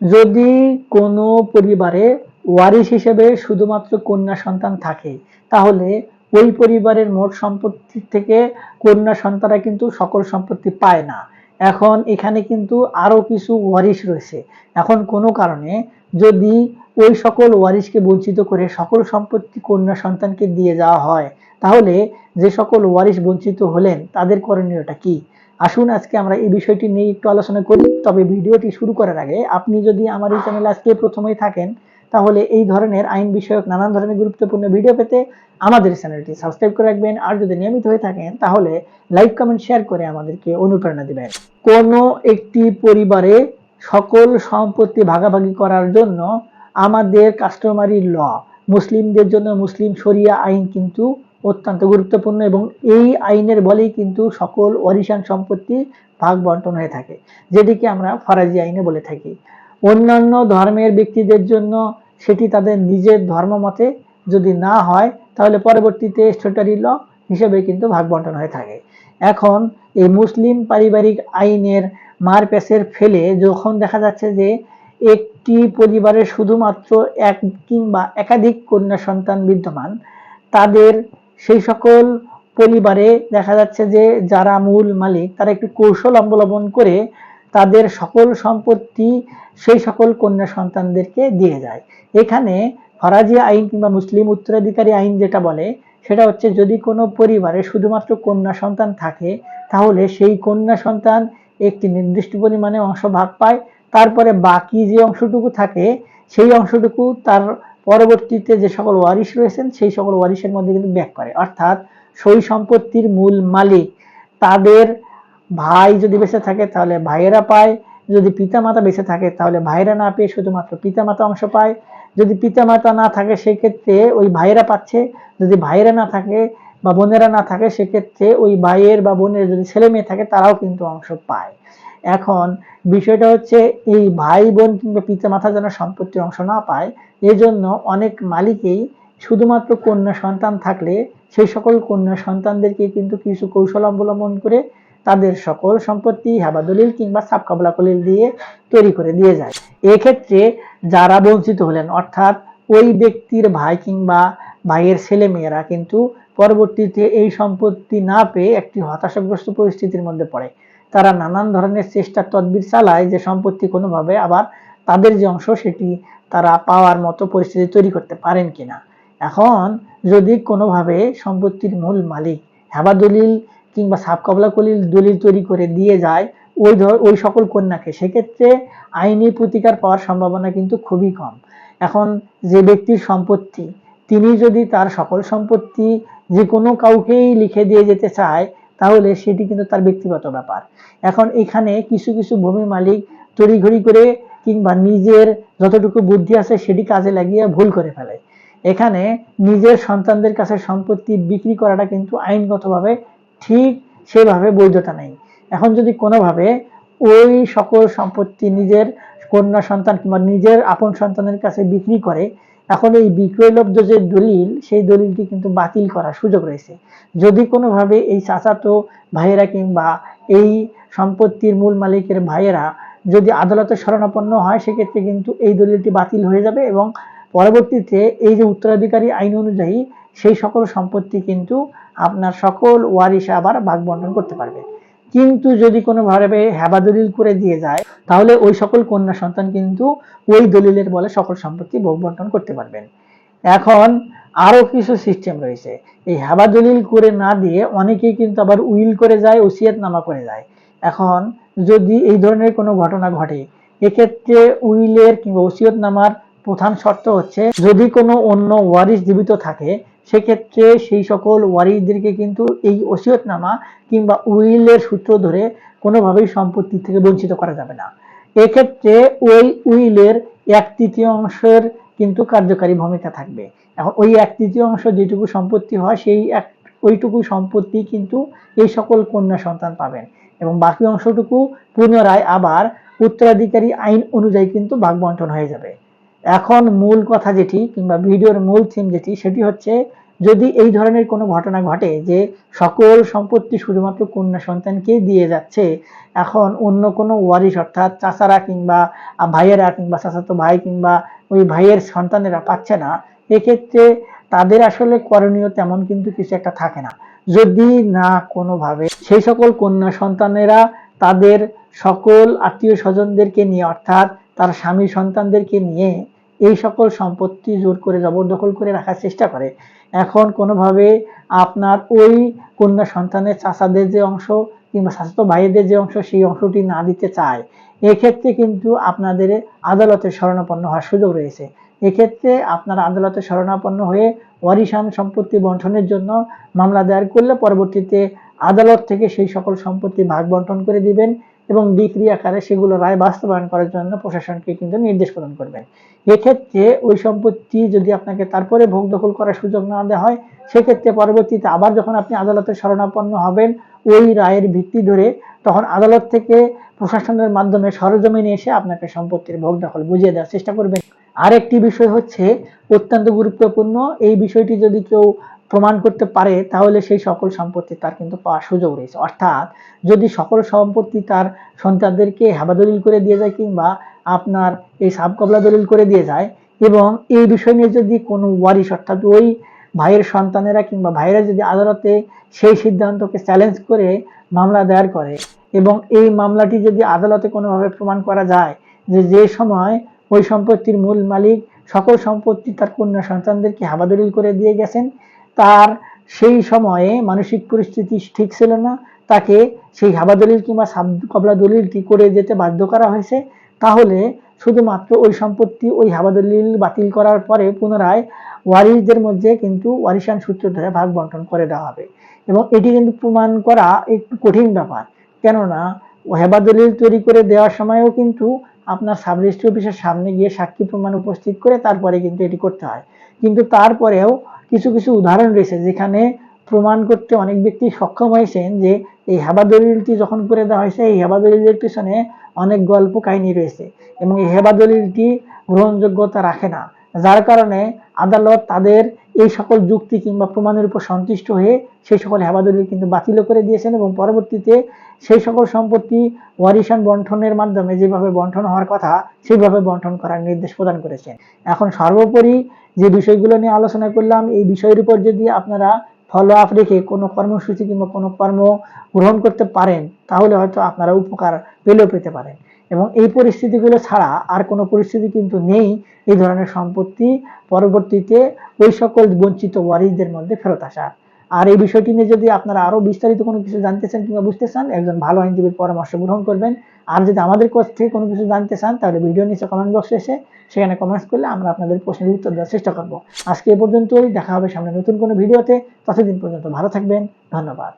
যদি কোনো পরিবারে ওয়ারিশ হিসেবে শুধুমাত্র কন্যা সন্তান থাকে, তাহলে ওই পরিবারের মোট সম্পত্তি থেকে কন্যা সন্তানরা কিন্তু সকল সম্পত্তি পায় না। এখন এখানে কিন্তু আরও কিছু ওয়ারিশ রয়েছে। এখন কোনো কারণে যদি ওই সকল ওয়ারিশকে বঞ্চিত করে সকল সম্পত্তি কন্যা সন্তানকে দিয়ে যাওয়া হয়, তাহলে যে সকল ওয়ারিশ বঞ্চিত হলেন, তাদের করণীয়টা কি? আসুন আজকে আমরা এই বিষয়টি নিয়ে একটু আলোচনা করি। তবে ভিডিওটি শুরু করার আগে আপনি যদি আমার এই চ্যানেলে আজকে প্রথমেই থাকেন, তাহলে এই ধরনের আইন বিষয়ক নানান ধরনের গুরুত্বপূর্ণ ভিডিও পেতে আমাদের চ্যানেলটি সাবস্ক্রাইব করে রাখবেন। আর যদি নিয়মিত হয়ে থাকেন, তাহলে লাইক, কমেন্ট, শেয়ার করে আমাদেরকে অনুপ্রেরণা দিবেন। কোনো একটি পরিবারে সকল সম্পত্তি ভাগাভাগি করার জন্য আমাদের কাস্টমারি ল মুসলিমদের জন্য মুসলিম শরিয়া আইন কিন্তু অত্যন্ত গুরুত্বপূর্ণ এবং এই আইনের বলেই কিন্তু সকল ওয়ারিশান সম্পত্তি ভাগ বন্টন হয়ে থাকে, যেটিকে আমরা ফরাজি আইনে বলে থাকি। অন্যান্য ধর্মের ব্যক্তিদের জন্য সেটি তাদের নিজের ধর্ম মতে যদি না হয়, তাহলে পরবর্তীতে স্টেটারি ল হিসেবে কিন্তু ভাগ বন্টন হয়ে থাকে। এখন এই মুসলিম পারিবারিক আইনের মার প্যাসের ফেলে যখন দেখা যাচ্ছে যে একটি পরিবারে শুধুমাত্র এক কিংবা একাধিক কন্যা সন্তান বিদ্যমান, তাদের সেই সকল পরিবারে দেখা যাচ্ছে যে যারা মূল মালিক, তারা একটু কৌশল অবলম্বন করে তাদের সকল সম্পত্তি সেই সকল কন্যা সন্তানদেরকে দিয়ে যায়। এখানে ফরাজি আইন কিংবা মুসলিম উত্তরাধিকারী আইন যেটা বলে, সেটা হচ্ছে যদি কোনো পরিবারে শুধুমাত্র কন্যা সন্তান থাকে, তাহলে সেই কন্যা সন্তান একটি নির্দিষ্ট পরিমাণে অংশ ভাগ পায় তারপরে বাকি যে অংশটুকু থাকে, সেই অংশটুকু তার পরবর্তীতে যে সকল ওয়ারিশ রয়েছেন, সেই সকল ওয়ারিশের মধ্যে কিন্তু ব্যাক করে। অর্থাৎ সই সম্পত্তির মূল মালিক তাদের ভাই যদি বেঁচে থাকে, তাহলে ভাইয়েরা পায়। যদি পিতামাতা বেঁচে থাকে, তাহলে ভাইয়েরা না পেয়ে শুধুমাত্র পিতামাতা অংশ পায়। যদি পিতামাতা না থাকে, সেক্ষেত্রে ওই ভাইয়েরা পাচ্ছে। যদি ভাইয়েরা না থাকে বা বোনেরা না থাকে, সেক্ষেত্রে ওই ভাইয়ের বা বোনের যদি ছেলে মেয়ে থাকে, তারাও কিন্তু অংশ পায়। এখন বিষয়টা হচ্ছে এই ভাই বোন কিংবা পিতা মাথা যেন সম্পত্তির অংশ না পায়, এজন্য অনেক মালিকেই শুধুমাত্র কন্যা সন্তান থাকলে সেই সকল কন্যা সন্তানদেরকে কিন্তু কিছু কৌশল অবলম্বন করে তাদের সকল সম্পত্তি হেবাদলিল কিংবা সাবকাবলা কলিল দিয়ে তৈরি করে দিয়ে যায়। এক্ষেত্রে যারা বঞ্চিত হলেন, অর্থাৎ ওই ব্যক্তির ভাই কিংবা ভাইয়ের ছেলে মেয়েরা কিন্তু পরবর্তীতে এই সম্পত্তি না পেয়ে একটি হতাশাগ্রস্ত পরিস্থিতির মধ্যে পড়ে। তারা নানান ধরনের চেষ্টা তদবির চালায় যে সম্পত্তি কোনোভাবে আবার তাদের যে অংশ সেটি তারা পাওয়ার মতো পরিস্থিতি তৈরি করতে পারেন কিনা। এখন যদি কোনোভাবে সম্পত্তির মূল মালিক হেবা দলিল কিংবা সাবকবলা কলিল দলিল তৈরি করে দিয়ে যায়, ওই ধর, ওই সকল কন্যাকে, সেক্ষেত্রে আইনি প্রতিকার পাওয়ার সম্ভাবনা কিন্তু খুবই কম। এখন যে ব্যক্তির সম্পত্তি, তিনি যদি তার সকল সম্পত্তি যে কোনো কাউকেই লিখে দিয়ে যেতে চায় তাহলে সেটি কিন্তু তার ব্যক্তিগত ব্যাপার। এখন এখানে কিছু কিছু ভূমি মালিক তড়িঘড়ি করে কিংবা নিজের যতটুকু বুদ্ধি আছে সেটি কাজে লাগিয়ে ভুল করে ফেলে। এখানে নিজের সন্তানদের কাছে সম্পত্তি বিক্রি করাটা কিন্তু আইনগতভাবে ঠিক সেভাবে বৈধতা নেই। এখন যদি কোনোভাবে ওই সকল সম্পত্তি নিজের কন্যা সন্তান কিংবা নিজের আপন সন্তানের কাছে বিক্রি করে এখন এই বিক্রয়লব্ধ যে দলিল, সেই দলিলটি কিন্তু বাতিল করার সুযোগ রয়েছে। যদি কোনোভাবে এই চাচাতো ভাইয়েরা কিংবা এই সম্পত্তির মূল মালিকের ভাইয়েরা যদি আদালতে শরণাপন্ন হয়, সেক্ষেত্রে কিন্তু এই দলিলটি বাতিল হয়ে যাবে এবং পরবর্তীতে এই যে উত্তরাধিকারী আইন অনুযায়ী সেই সকল সম্পত্তি কিন্তু আপনার সকল ওয়ারিশে আবার ভাগ বন্টন করতে পারবে। কিন্তু যদি কোনোভাবে হেবা দলিল করে দিয়ে যায়, তাহলে ওই সকল কন্যা সন্তান কিন্তু ওই দলিলের বলে সকল সম্পত্তি ভোগ বন্টন করতে পারবেন। এখন আরও কিছু সিস্টেম রয়েছে। এই হেবা দলিল করে না দিয়ে অনেকেই কিন্তু আবার উইল করে যায়, ওসিয়াত নামা করে যায়। এখন যদি এই ধরনের কোনো ঘটনা ঘটে, এক্ষেত্রে উইলের কিংবা ওসিয়ত নামার প্রধান শর্ত হচ্ছে, যদি কোনো অন্য ওয়ারিশ জীবিত থাকে সেক্ষেত্রে সেই সকল ওয়ারিশদেরকে কিন্তু এই ওসিয়তনামা কিংবা উইলের সূত্র ধরে কোনোভাবেই সম্পত্তি থেকে বঞ্চিত করা যাবে না। এক্ষেত্রে ওই উইলের এক তৃতীয় অংশের কিন্তু কার্যকারী ভূমিকা থাকবে। এখন ওই এক তৃতীয় অংশ যেটুকু সম্পত্তি হয়, সেই এক, ওইটুকু সম্পত্তি কিন্তু এই সকল কন্যা সন্তান পাবেন। এবং বাকি অংশটুকু পুনরায় আবার উত্তরাধিকারী আইন অনুযায়ী কিন্তু ভাগ বন্টন হয়ে যাবে। এখন মূল কথা যেটি কিংবা ভিডিওর মূল থিম যেটি, সেটি হচ্ছে যদি এই ধরনের কোনো ঘটনা ঘটে যে সকল সম্পত্তি শুধুমাত্র কন্যা সন্তানকেই দিয়ে যাচ্ছে, এখন অন্য কোনো ওয়ারিশ অর্থাৎ চাচারা কিংবা ভাইয়েরা কিংবা চাচাতো ভাই কিংবা ওই ভাইয়ের সন্তানেরা পাচ্ছে না, এক্ষেত্রে তাদের আসলে করণীয় তেমন কিন্তু কিছু একটা থাকে না। যদি না কোনোভাবে সেই সকল কন্যা সন্তানেরা তাদের সকল আত্মীয় স্বজনদেরকে নিয়ে, অর্থাৎ তার স্বামী সন্তানদেরকে নিয়ে এই সকল সম্পত্তি জোর করে জবরদখল করে রাখার চেষ্টা করে। এখন কোনোভাবে আপনার ওই কন্যা সন্তানের চাচাদের যে অংশ কিংবা স্বাস্থ্য ভাইদের যে অংশ সেই অংশটি না দিতে চায়, এক্ষেত্রে কিন্তু আপনাদের আদালতে শরণাপন্ন হওয়ার সুযোগ রয়েছে। এক্ষেত্রে আপনারা আদালতে শরণাপন্ন হয়ে ওয়ারিশান সম্পত্তি বন্টনের জন্য মামলা দায়ের করলে পরবর্তীতে আদালত থেকে সেই সকল সম্পত্তি ভাগ বন্টন করে দিবেন এবং ডিক্রি আকারে সেগুলো রায় বাস্তবায়ন করার জন্য প্রশাসনকে কিন্তু নির্দেশ প্রদান করবেন। এক্ষেত্রে ওই সম্পত্তি যদি আপনাকে তারপরে ভোগ দখল করার সুযোগ না দেওয়া হয়, সেক্ষেত্রে পরবর্তীতে আবার যখন আপনি আদালতে শরণাপন্ন হবেন, ওই রায়ের ভিত্তি ধরে তখন আদালত থেকে প্রশাসনের মাধ্যমে সরজমিনে এসে আপনাকে সম্পত্তির ভোগ দখল বুঝিয়ে দেওয়ার চেষ্টা করবেন। আরেকটি বিষয় হচ্ছে অত্যন্ত গুরুত্বপূর্ণ, এই বিষয়টি যদি কেউ প্রমাণ করতে পারে, তাহলে সেই সকল সম্পত্তি তার কিন্তু পাওয়ার সুযোগ রয়েছে। অর্থাৎ যদি সকল সম্পত্তি তার সন্তানদেরকে হাবাদলিল করে দিয়ে যায় কিংবা আপনার এই সাবকবলা দলিল করে দিয়ে যায় এবং এই বিষয় নিয়ে যদি কোনো ওয়ারিশ, অর্থাৎ ওই ভাইয়ের সন্তানেরা কিংবা ভাইয়েরা যদি আদালতে সেই সিদ্ধান্তকে চ্যালেঞ্জ করে মামলা দায়ের করে এবং এই মামলাটি যদি আদালতে কোনোভাবে প্রমাণ করা যায় যে যে সময় ওই সম্পত্তির মূল মালিক সকল সম্পত্তি তার কন্যা সন্তানদেরকে হাবাদলিল করে দিয়ে গেছেন তার সেই সময়ে মানসিক পরিস্থিতি ঠিক ছিল না। তাকে সেই হাবা দলিল কিংবা সাব কবলা দলিলটি করে যেতে বাধ্য করা হয়েছে। তাহলে শুধুমাত্র ওই সম্পত্তি, ওই হাবা দলিল বাতিল করার পরে পুনরায় ওয়ারিসদের মধ্যে কিন্তু ওয়ারিসান সূত্র ধরে ভাগ বন্টন করে দেওয়া হবে। এবং এটি কিন্তু প্রমাণ করা একটু কঠিন ব্যাপার। কেননা হেবা দলিল তৈরি করে দেওয়ার সময়ও কিন্তু আপনার সাব রেজিস্ট্রি অফিসের সামনে গিয়ে সাক্ষী প্রমাণ উপস্থিত করে তারপরে কিন্তু এটি করতে হয়। কিন্তু তারপরেও কিছু কিছু উদাহরণ রয়েছে যেখানে প্রমাণ করতে অনেক ব্যক্তি সক্ষম হয়েছেন যে এই হেবা দলিলটি যখন করে দেওয়া হয়েছে, এই হেবা দলিলের পিছনে অনেক গল্প কাহিনী রয়েছে এবং এই হেবা দলিলটি গ্রহণযোগ্যতা রাখে না। কারণে আদালত তাদের এই সকল যুক্তি কিংবা প্রমাণের উপর সন্তুষ্ট হয়ে সেই সকল হেবাদলিল কিন্তু বাতিল করে দিয়েছেন এবং পরবর্তীতে সেই সকল সম্পত্তি ওয়ারিশান বন্টনের মাধ্যমে যেভাবে বন্টন হওয়ার কথা, সেইভাবে বন্টন করার নির্দেশ প্রদান করেছেন। এখন সর্বোপরি যে বিষয়গুলো নিয়ে আলোচনা করলাম, এই বিষয়ের উপর যদি আপনারা ফলো আপ রেখে কোনো কর্মসূচি কিংবা কোনো কর্ম গ্রহণ করতে পারেন, তাহলে হয়তো আপনারা উপকার পেলেও পেতে পারেন। এবং এই পরিস্থিতিগুলো ছাড়া আর কোনো পরিস্থিতি কিন্তু নেই এই ধরনের সম্পত্তি পরবর্তীতে ওই সকল বঞ্চিত ওয়ারিসদের মধ্যে ফেরত আসা। আর এই বিষয়টি নিয়ে যদি আপনারা আরও বিস্তারিত কোনো কিছু জানতে চান কিংবা বুঝতে চান, একজন ভালো আইনজীবীর পরামর্শ গ্রহণ করবেন। আর যদি আমাদের কাছ থেকে কোনো কিছু জানতে চান, তাহলে ভিডিও নিচে কমেন্ট বক্সে এসে সেখানে কমেন্টস করলে আমরা আপনাদের প্রশ্নের উত্তর দেওয়ার চেষ্টা করব। আজকে এ পর্যন্তই, দেখা হবে সামনে নতুন কোনো ভিডিওতে। ততদিন পর্যন্ত ভালো থাকবেন, ধন্যবাদ।